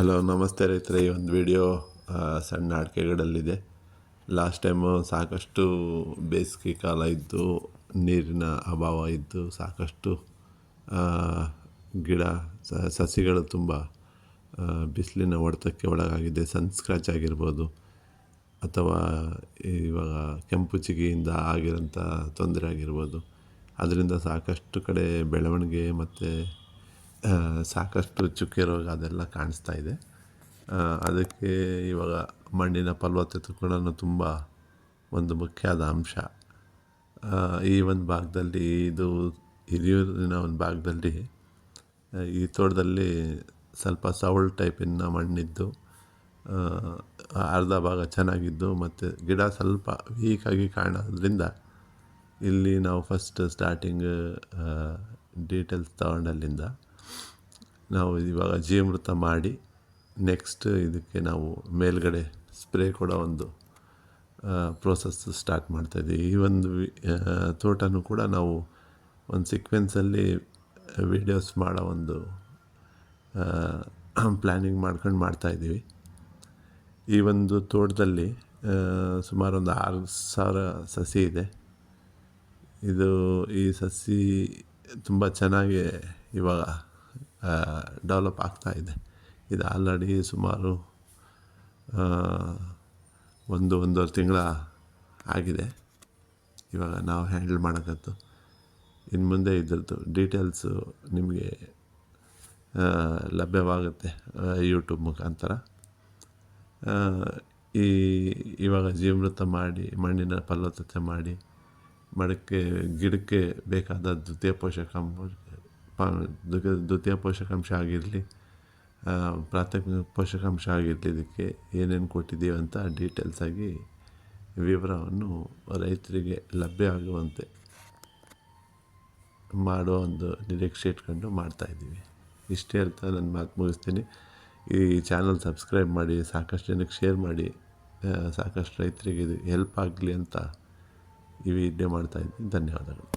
Hello, ನಮಸ್ತೆ ರೈತರ. ಈ ಒಂದು ವಿಡಿಯೋ ಸಣ್ಣ ಅಡಿಕೆಗಳಲ್ಲಿದೆ. ಲಾಸ್ಟ್ ಟೈಮು ಸಾಕಷ್ಟು ಬೇಸಿಗೆ ಕಾಲ ಇದ್ದು, ನೀರಿನ ಅಭಾವ ಇದ್ದು, ಸಾಕಷ್ಟು ಗಿಡ ಸಸಿಗಳು ತುಂಬ ಬಿಸಿಲಿನ ಹೊಡೆತಕ್ಕೆ ಒಳಗಾಗಿದೆ. ಸನ್ ಸ್ಕ್ರಾಚ್ ಆಗಿರ್ಬೋದು, ಅಥವಾ ಇವಾಗ ಕೆಂಪು ಚಿಗಿಯಿಂದ ಆಗಿರೋಂಥ ತೊಂದರೆ ಆಗಿರ್ಬೋದು. ಅದರಿಂದ ಸಾಕಷ್ಟು ಕಡೆ ಬೆಳವಣಿಗೆ ಮತ್ತು ಸಾಕಷ್ಟು ಚುಕ್ಕೆ ರೋಗ ಅದೆಲ್ಲ ಕಾಣಿಸ್ತಾ ಇದೆ. ಅದಕ್ಕೆ ಇವಾಗ ಮಣ್ಣಿನ ಫಲವತ್ತತೆ ಕೂಡ ತುಂಬ ಒಂದು ಮುಖ್ಯವಾದ ಅಂಶ. ಈ ಒಂದು ಭಾಗದಲ್ಲಿ ಇದು ಹಿರಿಯೂರಿನ ಒಂದು ಭಾಗದಲ್ಲಿ, ಈ ತೋಟದಲ್ಲಿ ಸ್ವಲ್ಪ ಸೌಳ್ ಟೈಪಿನ ಮಣ್ಣಿದ್ದು ಅರ್ಧ ಭಾಗ ಚೆನ್ನಾಗಿದ್ದು ಮತ್ತು ಗಿಡ ಸ್ವಲ್ಪ ವೀಕಾಗಿ ಕಾಣೋದ್ರಿಂದ ಇಲ್ಲಿ ನಾವು ಫಸ್ಟ್ ಸ್ಟಾರ್ಟಿಂಗ್ ಡೀಟೇಲ್ಸ್ ತಗೊಂಡಲ್ಲಿಂದ ನಾವು ಇವಾಗ ಜೀವಮೃತ ಮಾಡಿ ನೆಕ್ಸ್ಟ್ ಇದಕ್ಕೆ ನಾವು ಮೇಲ್ಗಡೆ ಸ್ಪ್ರೇ ಕೊಡೋ ಒಂದು ಪ್ರೋಸೆಸ್ ಸ್ಟಾರ್ಟ್ ಮಾಡ್ತಾಯಿದ್ದೀವಿ ಈ ಒಂದು ತೋಟನೂ ಕೂಡ ನಾವು ಒಂದು ಸಿಕ್ವೆನ್ಸಲ್ಲಿ ವೀಡಿಯೋಸ್ ಮಾಡೋ ಒಂದು ಪ್ಲ್ಯಾನಿಂಗ್ ಮಾಡ್ಕೊಂಡು ಮಾಡ್ತಾಯಿದ್ದೀವಿ ಈ ಒಂದು ತೋಟದಲ್ಲಿ ಸುಮಾರು ಒಂದು ಆರು ಸಾವಿರ ಸಸಿ ಇದೆ. ಇದು ಈ ಸಸಿ ತುಂಬ ಚೆನ್ನಾಗಿ ಇವಾಗ ಡೆವಲಪ್ ಆಗ್ತಾ ಇದೆ. ಇದು ಆಲ್ರೆಡಿ ಸುಮಾರು ಒಂದು, ಒಂದೂವರೆ ತಿಂಗಳ ಆಗಿದೆ. ಇವಾಗ ನಾವು ಹ್ಯಾಂಡಲ್ ಮಾಡೋಕ್ಕಂತೂ ಇನ್ನು ಮುಂದೆ ಇದ್ರದ್ದು ಡೀಟೇಲ್ಸು ನಿಮಗೆ ಲಭ್ಯವಾಗುತ್ತೆ ಯೂಟ್ಯೂಬ್ ಮುಖಾಂತರ. ಈ, ಇವಾಗ ಜೀವಮೃತ ಮಾಡಿ, ಮಣ್ಣಿನ ಫಲವತ್ತತೆ ಮಾಡಿ ಮಡಕ್ಕೆ ಗಿಡಕ್ಕೆ ಬೇಕಾದ ದ್ವಿತೀಯ ಪೋಷಕಾಂಶ ದ್ವಿತೀಯ ಪೋಷಕಾಂಶ ಆಗಿರಲಿ ಪ್ರಾಥಮಿಕ ಪೋಷಕಾಂಶ ಆಗಿರಲಿ, ಇದಕ್ಕೆ ಏನೇನು ಕೊಟ್ಟಿದ್ದೀವಿ ಅಂತ ಡೀಟೇಲ್ಸ್ ಆಗಿ ವಿವರವನ್ನು ರೈತರಿಗೆ ಲಭ್ಯ ಆಗುವಂತೆ ಮಾಡೋ ಒಂದು ನಿರೀಕ್ಷೆ ಇಟ್ಕೊಂಡು ಮಾಡ್ತಾಯಿದ್ದೀವಿ ಇಷ್ಟೇ ಹೇಳ್ತಾ ನನ್ನ ಮಾತು ಮುಗಿಸ್ತೀನಿ. ಈ ಚಾನಲ್ ಸಬ್ಸ್ಕ್ರೈಬ್ ಮಾಡಿ, ಸಾಕಷ್ಟು ಜನಕ್ಕೆ ಶೇರ್ ಮಾಡಿ ಸಾಕಷ್ಟು ರೈತರಿಗೆ ಇದು ಹೆಲ್ಪ್ ಆಗಲಿ ಅಂತ ಈ ವಿಡಿಯೋ ಮಾಡ್ತಾಯಿದ್ದೀನಿ ಧನ್ಯವಾದಗಳು.